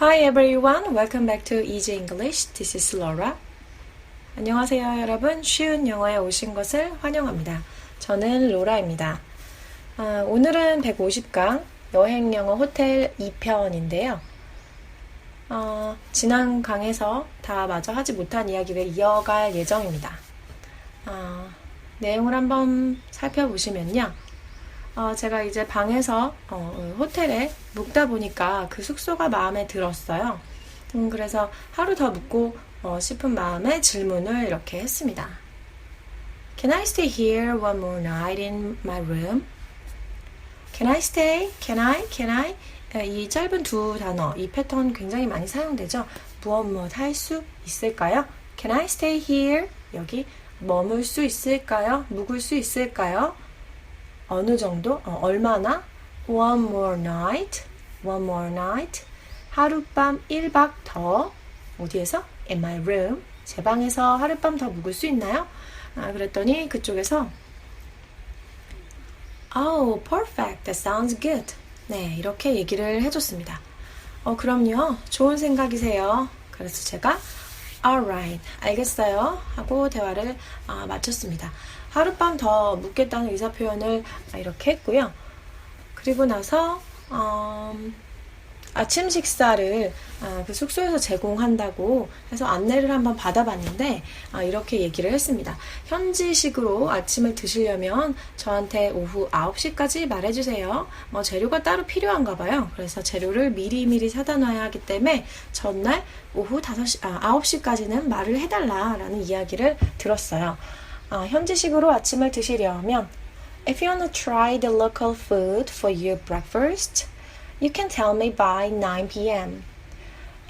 Hi everyone, welcome back to Easy English. This is Laura. 안녕하세요 여러분. 쉬운 영어에 오신 것을 환영합니다. 저는 로라입니다. 아, 오늘은 150강 여행 영어 호텔 2편인데요. 어, 지난 강에서 다 마저 하지 못한 이야기를 이어갈 예정입니다. 어, 내용을 한번 살펴보시면요. 어, 제가 이제 방에서 어, 호텔에 묵다 보니까 그 숙소가 마음에 들었어요. 음, 그래서 하루 더 묵고 어, 싶은 마음에 질문을 이렇게 했습니다. Can I stay here one more night in my room? Can I stay? Can I? Can I? 에, 이 짧은 두 단어, 이 패턴 굉장히 많이 사용되죠. 무엇 무엇 할 수 있을까요? Can I stay here? 여기 머물 수 있을까요? 묵을 수 있을까요? 어느 정도? 어, 얼마나? One more night. One more night. 하룻밤 1박 더. 어디에서? In my room. 제 방에서 하룻밤 더 묵을 수 있나요? 아, 그랬더니 그쪽에서 Oh, perfect. That sounds good. 네, 이렇게 얘기를 해줬습니다. 어, 그럼요. 좋은 생각이세요. 그래서 제가 Alright, 알겠어요. 하고 대화를 아, 마쳤습니다. 하룻밤 더 묵겠다는 의사 표현을 이렇게 했고요. 그리고 나서 음, 아침 식사를 아, 그 숙소에서 제공한다고 해서 안내를 한번 받아봤는데 아, 이렇게 얘기를 했습니다. 현지식으로 아침을 드시려면 저한테 오후 9시까지 말해주세요. 뭐 재료가 따로 필요한가 봐요. 그래서 재료를 미리미리 사다 놔야 하기 때문에 전날 오후 5시, 아, 9시까지는 말을 해달라라는 이야기를 들었어요. 아, 현지식으로 아침을 드시려면 If you wanna try the local food for your breakfast, you can tell me by 9 p.m.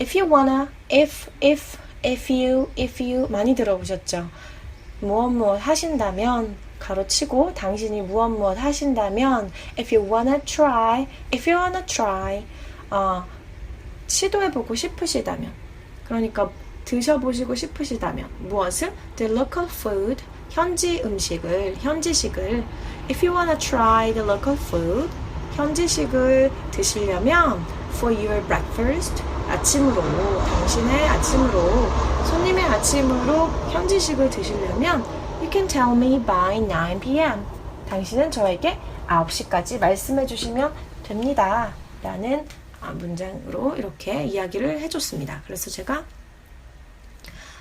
If you wanna, if, if, if you, if you 많이 들어보셨죠? 무엇 무엇 하신다면 가로치고 당신이 무엇 무엇 하신다면 if you wanna try, if you wanna try 어, 시도해보고 싶으시다면 그러니까 드셔보시고 싶으시다면 무엇을? The local food 현지 음식을 현지식을 If you wanna try the local food 현지식을 드시려면 for your breakfast 아침으로 당신의 아침으로 손님의 아침으로 현지식을 드시려면 you can tell me by 9 p.m. 당신은 저에게 9시까지 말씀해 주시면 됩니다. 라는 아, 문장으로 이렇게 이야기를 해줬습니다. 그래서 제가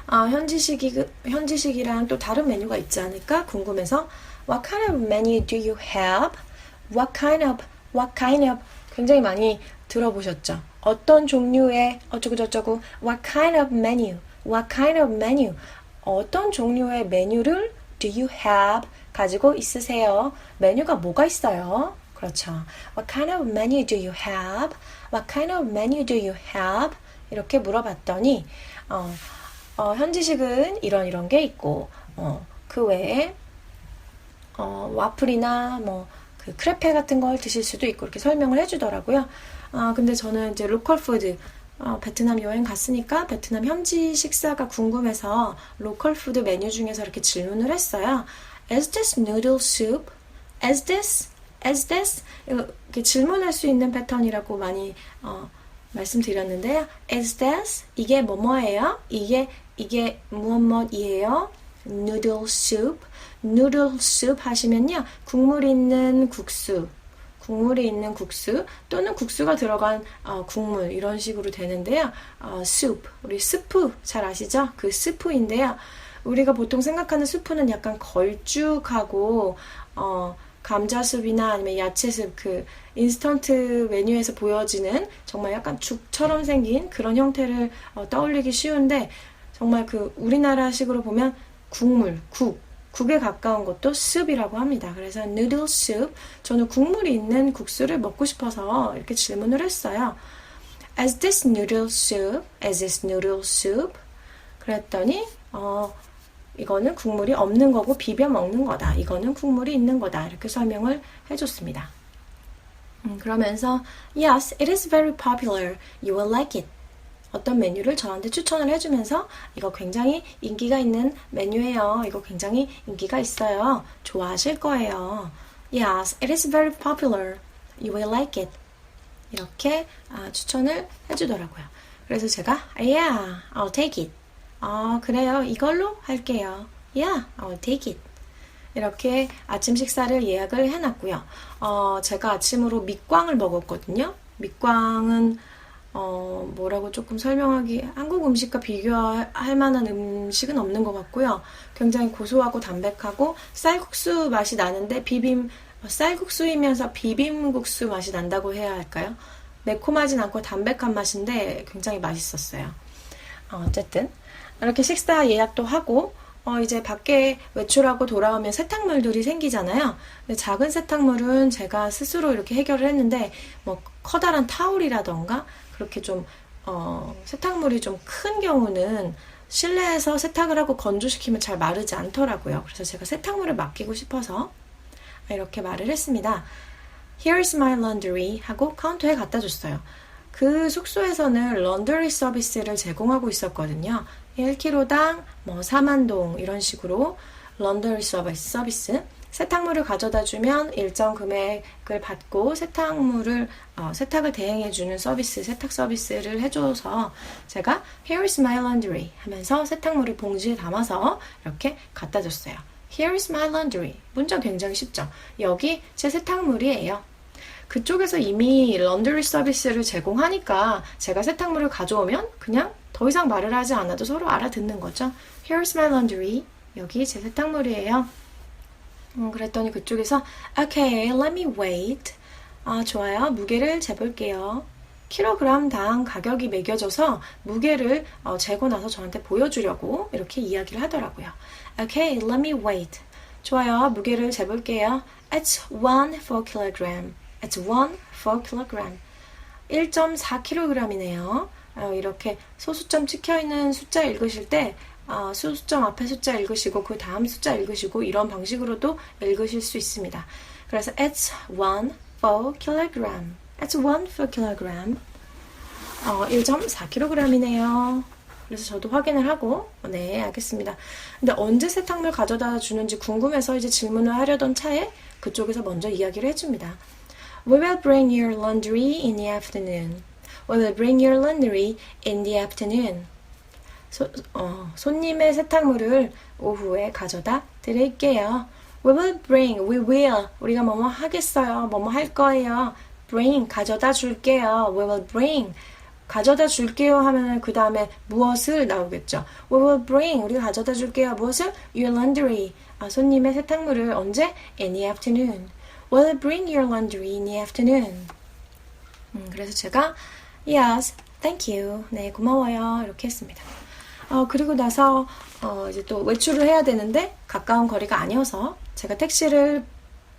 아, 현지식이, 현지식이랑 또 다른 메뉴가 있지 않을까 궁금해서 What kind of menu do you have? What kind of, what kind of 굉장히 많이 들어보셨죠? 어떤 종류의 어쩌고저쩌고 What kind of menu? What kind of menu? 어떤 종류의 메뉴를 do you have? 가지고 있으세요? 메뉴가 뭐가 있어요? 그렇죠. What kind of menu do you have? What kind of menu do you have? 이렇게 물어봤더니 어, 어, 현지식은 이런 이런 게 있고 어, 그 외에 어, 와플이나 뭐 그 크레페 같은 걸 드실 수도 있고 이렇게 설명을 해주더라고요. 아 근데 저는 이제 로컬 푸드 어, 베트남 여행 갔으니까 베트남 현지 식사가 궁금해서 로컬 푸드 메뉴 중에서 이렇게 질문을 했어요. Is this noodle soup? Is this? Is this? 이렇게 질문할 수 있는 패턴이라고 많이 어, 말씀드렸는데요. Is this? 이게 뭐뭐예요? 이게 이게 무엇무엇이에요? noodle soup. noodle soup 하시면요. 국물 있는 국수. 국물이 있는 국수 또는 국수가 들어간 어, 국물 이런 식으로 되는데요. 어, soup. 우리 스프 잘 아시죠? 그 스프인데요. 우리가 보통 생각하는 스프는 약간 걸쭉하고 어, 감자숲이나 아니면 야채숲 그 인스턴트 메뉴에서 보여지는 정말 약간 죽처럼 생긴 그런 형태를 어, 떠올리기 쉬운데 정말 그 우리나라식으로 보면 국물, 국, 국에 가까운 것도 숲이라고 합니다. 그래서 noodle soup, 저는 국물이 있는 국수를 먹고 싶어서 이렇게 질문을 했어요. Is this noodle soup? Is this noodle soup? 그랬더니 어, 이거는 국물이 없는 거고 비벼 먹는 거다. 이거는 국물이 있는 거다. 이렇게 설명을 해줬습니다. 음, 그러면서 Yes, it is very popular. You will like it. 어떤 메뉴를 저한테 추천을 해주면서 이거 굉장히 인기가 있는 메뉴예요. 이거 굉장히 인기가 있어요. 좋아하실 거예요. Yes, it is very popular. You will like it. 이렇게 아, 추천을 해주더라고요. 그래서 제가 Yeah, I'll take it. 아, 그래요. 이걸로 할게요. Yeah, I'll take it. 이렇게 아침 식사를 예약을 해놨고요. 어, 제가 아침으로 밑광을 먹었거든요. 밑광은 어, 뭐라고 조금 설명하기 한국 음식과 비교할 만한 음식은 없는 것 같고요. 굉장히 고소하고 담백하고 쌀국수 맛이 나는데 비빔 쌀국수이면서 비빔국수 맛이 난다고 해야 할까요? 매콤하진 않고 담백한 맛인데 굉장히 맛있었어요. 어, 어쨌든 이렇게 식사 예약도 하고 어, 이제 밖에 외출하고 돌아오면 세탁물들이 생기잖아요. 근데 작은 세탁물은 제가 스스로 이렇게 해결을 했는데, 뭐, 커다란 타올이라던가, 그렇게 좀, 어, 세탁물이 좀 큰 경우는 실내에서 세탁을 하고 건조시키면 잘 마르지 않더라고요. 그래서 제가 세탁물을 맡기고 싶어서 이렇게 말을 했습니다. Here's my laundry 하고 카운터에 갖다 줬어요. 그 숙소에서는 런더리 서비스를 제공하고 있었거든요. 1kg당 뭐 4만 동 이런 식으로 런더리 서비스, 서비스 세탁물을 가져다 주면 일정 금액을 받고 세탁물을 어, 세탁을 대행해 주는 서비스, 세탁 서비스를 해줘서 제가 Here's my laundry 하면서 세탁물을 봉지에 담아서 이렇게 갖다 줬어요. Here's my laundry. 문장 굉장히 쉽죠. 여기 제 세탁물이에요. 그쪽에서 이미 런드리 서비스를 제공하니까 제가 세탁물을 가져오면 그냥 더 이상 말을 하지 않아도 서로 알아듣는 거죠. Here's my laundry. 여기 제 세탁물이에요. 음, 그랬더니 그쪽에서 Okay, let me wait. 아, 좋아요. 무게를 재볼게요. 킬로그램당 가격이 매겨져서 무게를 어, 재고 나서 저한테 보여주려고 이렇게 이야기를 하더라고요. Okay, let me wait. 좋아요. 무게를 재볼게요. It's 1 4 kilogram. It's 1 4 kilogram. 1.4kg이네요. 어, 이렇게 소수점 찍혀 있는 숫자 읽으실 때 어, 소수점 앞에 숫자 읽으시고 그 다음 숫자 읽으시고 이런 방식으로도 읽으실 수 있습니다. 그래서 it's 1 4 kilogram. It's 1 4 kilogram. 어, 1.4kg이네요. 그래서 저도 확인을 하고 네 알겠습니다. 근데 언제 세탁물 가져다 주는지 궁금해서 이제 질문을 하려던 차에 그쪽에서 먼저 이야기를 해줍니다. We will bring your laundry in the afternoon. We will bring your laundry in the afternoon. 소, 어, 손님의 세탁물을 오후에 가져다 드릴게요. We will bring, we will. 우리가 뭐뭐 하겠어요. 뭐뭐 할 거예요. bring, 가져다 줄게요. We will bring. 가져다 줄게요 하면 그 다음에 무엇을 나오겠죠. We will bring. 우리가 가져다 줄게요. 무엇을? Your laundry. 아, 손님의 세탁물을 언제? In the afternoon. We'll bring your laundry in the afternoon. 음, 그래서 제가 Yes, thank you. 네, 고마워요. 이렇게 했습니다. 어, 그리고 나서 어, 이제 또 외출을 해야 되는데 가까운 거리가 아니어서 제가 택시를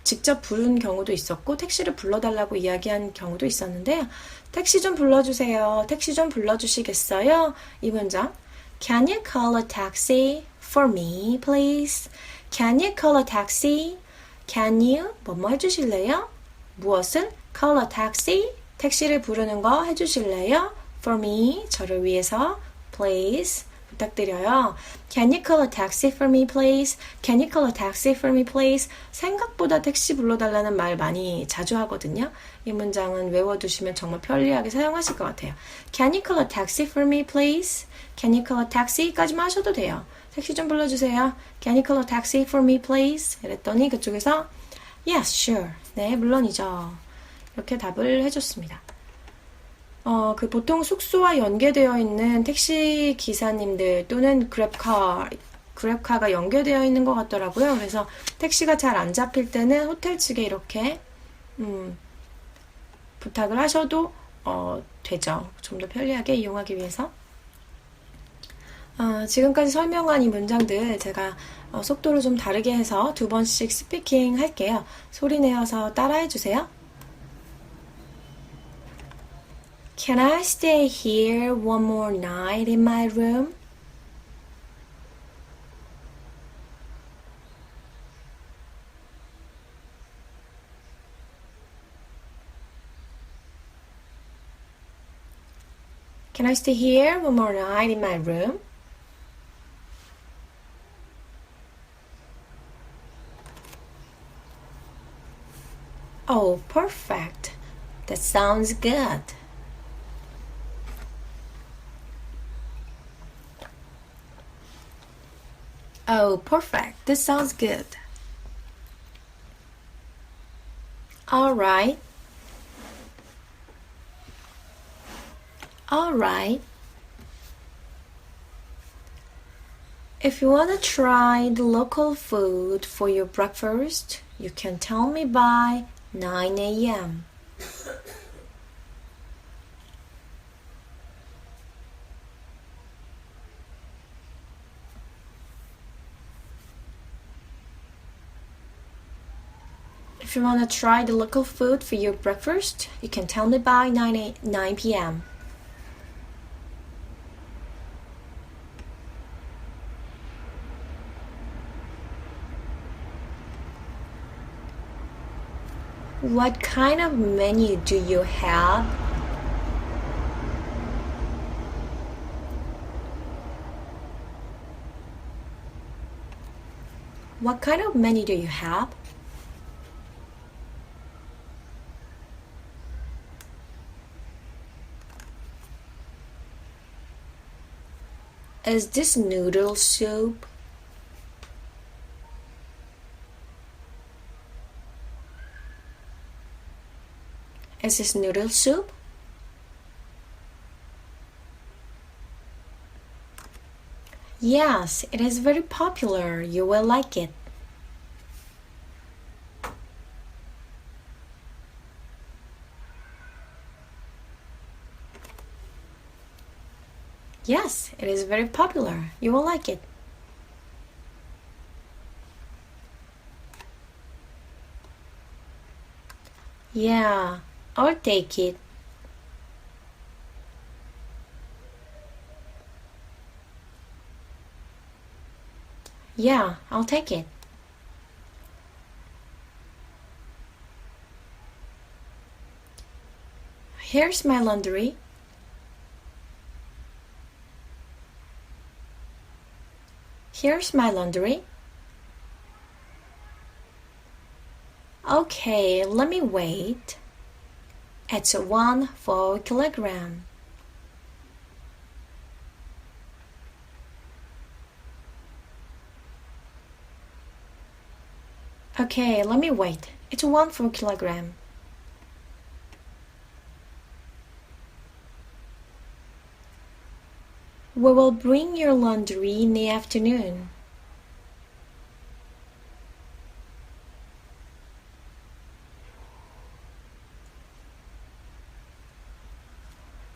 직접 부른 경우도 있었고 택시를 불러달라고 이야기한 경우도 있었는데요. 택시 좀 불러주세요. 택시 좀 불러주시겠어요? 이 문장. Can you call a taxi for me, please? Can you call a taxi? Can you 뭐뭐 해주실래요? 무엇은 call a taxi? 택시를 부르는 거 해주실래요? For me, 저를 위해서, please. 부탁드려요. Can you call a taxi for me, please? Can you call a taxi for me, please? 생각보다 택시 불러달라는 말 많이 자주 하거든요. 이 문장은 외워두시면 정말 편리하게 사용하실 것 같아요. Can you call a taxi for me, please? Can you call a taxi?까지만 하셔도 돼요. 택시 좀 불러주세요. Can you call a taxi for me, please? 이랬더니 그쪽에서 Yes, sure. 네, 물론이죠. 이렇게 답을 해줬습니다. 어, 그 보통 숙소와 연계되어 있는 택시 기사님들 또는 그랩카, 그랩카가 연계되어 있는 것 같더라고요. 그래서 택시가 잘 안 잡힐 때는 호텔 측에 이렇게, 음, 부탁을 하셔도, 어, 되죠. 좀 더 편리하게 이용하기 위해서. 어, 지금까지 설명한 이 문장들 제가 어, 속도를 좀 다르게 해서 두 번씩 스피킹 할게요. 소리 내어서 따라해 주세요. Can I stay here one more night in my room? Can I stay here one more night in my room? Oh, perfect. That sounds good. Oh, perfect. This sounds good. All right. All right. If you want to try the local food for your breakfast, you can tell me by 9 a.m. If you want to try the local food for your breakfast, you can tell me by 9, a- 9 p.m. What kind of menu do you have? What kind of menu do you have? Is this noodle soup? Is this noodle soup? Yes, it is very popular. You will like it. Yes, it is very popular. You will like it. Yeah, I'll take it. Yeah, I'll take it. Here's my laundry. Here's my laundry. Okay, let me wait. It's one four kilogram. Okay, let me wait. It's one four kilogram. We will bring your laundry in the afternoon.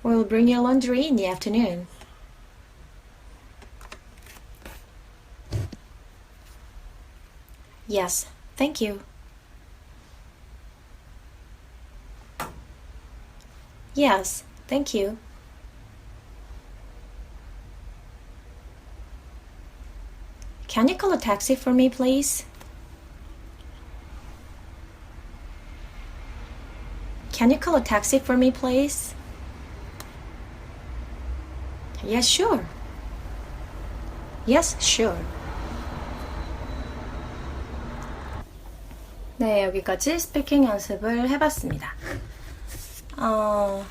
We'll bring your laundry in the afternoon. Yes, thank you. Yes, thank you. Can you call a taxi for me, please? Can you call a taxi for me, please? Yes, sure. Yes, sure. 네, 여기까지 스피킹 연습을 해봤습니다. 어,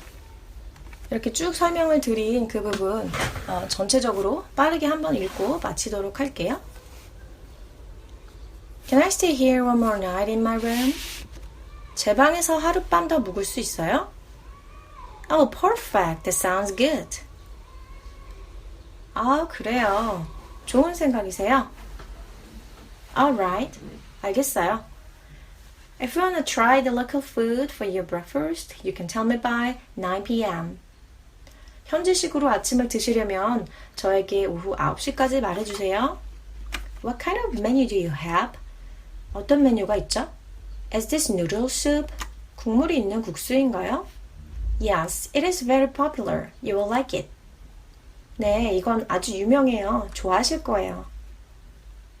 이렇게 쭉 설명을 드린 그 부분 어, 전체적으로 빠르게 한번 읽고 마치도록 할게요. Can I stay here one more night in my room? 제 방에서 하룻밤 더 묵을 수 있어요? Oh, perfect. That sounds good. 아, 그래요. 좋은 생각이세요. Alright. 알겠어요. If you want to try the local food for your breakfast, you can tell me by 9 p.m. 현지식으로 아침을 드시려면 저에게 오후 9시까지 말해주세요. What kind of menu do you have? 어떤 메뉴가 있죠? Is this noodle soup? 국물이 있는 국수인가요? Yes, it is very popular. You will like it. 네, 이건 아주 유명해요. 좋아하실 거예요.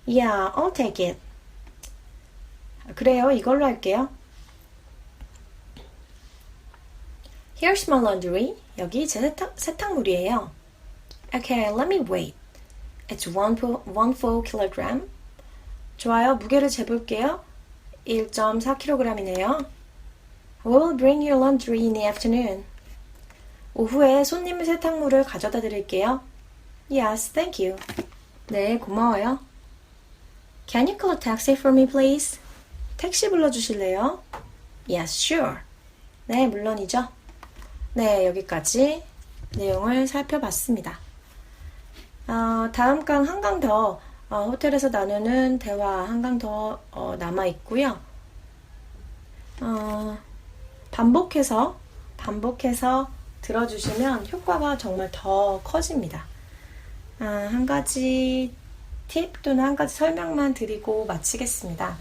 Yeah, I'll take it. 그래요, 이걸로 할게요. Here's my laundry. 여기 제 세탁, 세탁물이에요. Okay, let me wait. It's one, one full kilogram. 좋아요, 무게를 재볼게요. 1.4kg이네요. We'll bring your laundry in the afternoon. 오후에 손님 세탁물을 가져다 드릴게요. Yes, thank you. 네, 고마워요. Can you call a taxi for me, please? 택시 불러주실래요? Yes, sure. 네, 물론이죠. 네, 여기까지 내용을 살펴봤습니다. 어, 다음 강 한강 더 어, 호텔에서 나누는 대화 한강 더 어, 남아 있고요. 어, 반복해서 반복해서 들어주시면 효과가 정말 더 커집니다. 아, 한 가지 팁 또는 한 가지 설명만 드리고 마치겠습니다.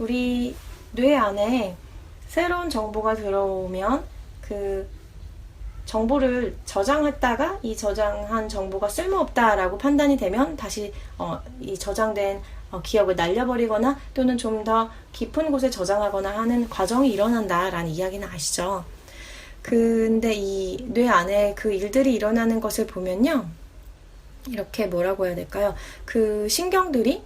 우리 뇌 안에 새로운 정보가 들어오면 그 정보를 저장했다가 이 저장한 정보가 쓸모없다라고 판단이 되면 다시 어, 이 저장된 어, 기억을 날려버리거나 또는 좀 더 깊은 곳에 저장하거나 하는 과정이 일어난다라는 이야기는 아시죠? 근데 이 뇌 안에 그 일들이 일어나는 것을 보면요. 이렇게 뭐라고 해야 될까요? 그 신경들이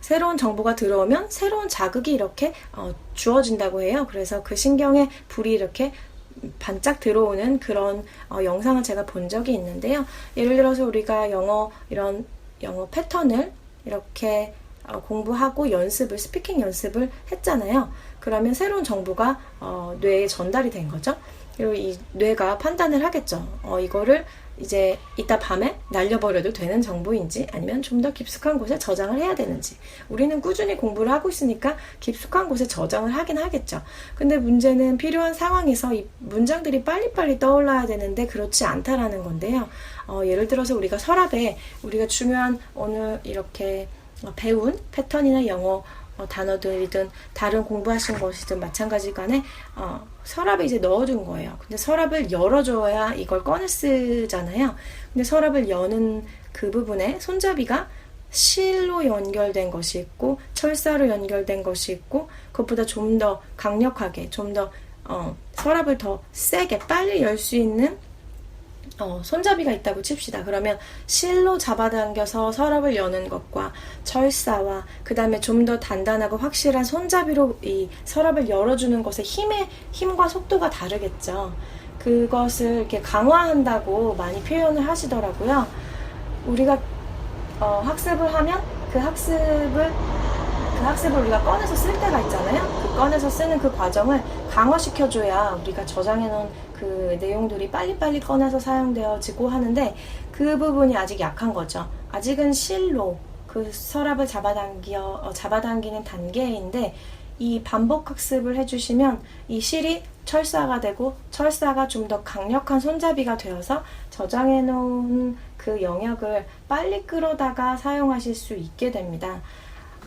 새로운 정보가 들어오면 새로운 자극이 이렇게 어, 주어진다고 해요. 그래서 그 신경에 불이 이렇게 반짝 들어오는 그런 어, 영상을 제가 본 적이 있는데요. 예를 들어서 우리가 영어 이런 영어 패턴을 이렇게 어, 공부하고 연습을 스피킹 연습을 했잖아요. 그러면 새로운 정보가 어, 뇌에 전달이 된 거죠. 그리고 이 뇌가 판단을 하겠죠. 어, 이거를 이제 이따 밤에 날려버려도 되는 정보인지 아니면 좀 더 깊숙한 곳에 저장을 해야 되는지 우리는 꾸준히 공부를 하고 있으니까 깊숙한 곳에 저장을 하긴 하겠죠. 근데 문제는 필요한 상황에서 이 문장들이 빨리빨리 떠올라야 되는데 그렇지 않다라는 건데요. 어, 예를 들어서 우리가 서랍에 우리가 중요한 어느 이렇게 어, 배운 패턴이나 영어 어, 단어들이든 다른 공부하신 것이든 마찬가지 간에 어, 서랍에 이제 넣어둔 거예요. 근데 서랍을 열어줘야 이걸 꺼내 쓰잖아요. 근데 서랍을 여는 그 부분에 손잡이가 실로 연결된 것이 있고 철사로 연결된 것이 있고 그것보다 좀 더 강력하게 좀더 어, 서랍을 더 세게 빨리 열 수 있는 어, 손잡이가 있다고 칩시다. 그러면 실로 잡아당겨서 서랍을 여는 것과 철사와 그 다음에 좀 더 단단하고 확실한 손잡이로 이 서랍을 열어주는 것의 힘의 힘과 속도가 다르겠죠. 그것을 이렇게 강화한다고 많이 표현을 하시더라고요. 우리가 어, 학습을 하면 그 학습을 그 학습을 우리가 꺼내서 쓸 때가 있잖아요. 그 꺼내서 쓰는 그 과정을 강화시켜줘야 우리가 저장해놓은 그 내용들이 빨리빨리 꺼내서 사용되어지고 하는데 그 부분이 아직 약한 거죠. 아직은 실로 그 서랍을 잡아당겨, 어, 잡아당기는 단계인데 이 반복 학습을 해주시면 이 실이 철사가 되고 철사가 좀 더 강력한 손잡이가 되어서 저장해 놓은 그 영역을 빨리 끌어다가 사용하실 수 있게 됩니다.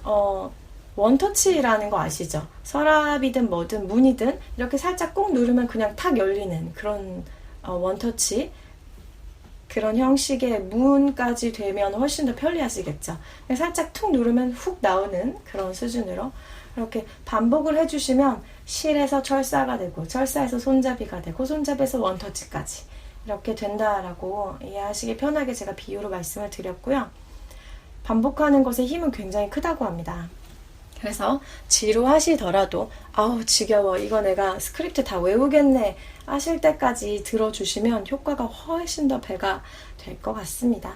어, 원터치라는 거 아시죠? 서랍이든 뭐든 문이든 이렇게 살짝 꾹 누르면 그냥 탁 열리는 그런 어, 원터치 그런 형식의 문까지 되면 훨씬 더 편리하시겠죠. 살짝 툭 누르면 훅 나오는 그런 수준으로 이렇게 반복을 해주시면 실에서 철사가 되고 철사에서 손잡이가 되고 손잡이에서 원터치까지 이렇게 된다라고 이해하시기 편하게 제가 비유로 말씀을 드렸고요. 반복하는 것의 힘은 굉장히 크다고 합니다. 그래서 지루하시더라도 아우 지겨워 이거 내가 스크립트 다 외우겠네 하실 때까지 들어주시면 효과가 훨씬 더 배가 될 것 같습니다.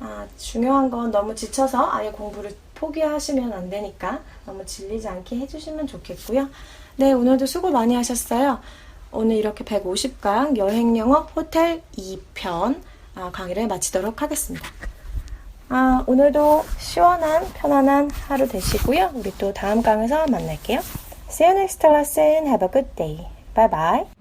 아, 중요한 건 너무 지쳐서 아예 공부를 포기하시면 안 되니까 너무 질리지 않게 해주시면 좋겠고요. 네, 오늘도 수고 많이 하셨어요. 오늘 이렇게 150강 여행영어 호텔 2편 아, 강의를 마치도록 하겠습니다. 아, 오늘도 시원한 편안한 하루 되시고요. 우리 또 다음 강에서 만날게요. See you next lesson. Have a good day. Bye bye.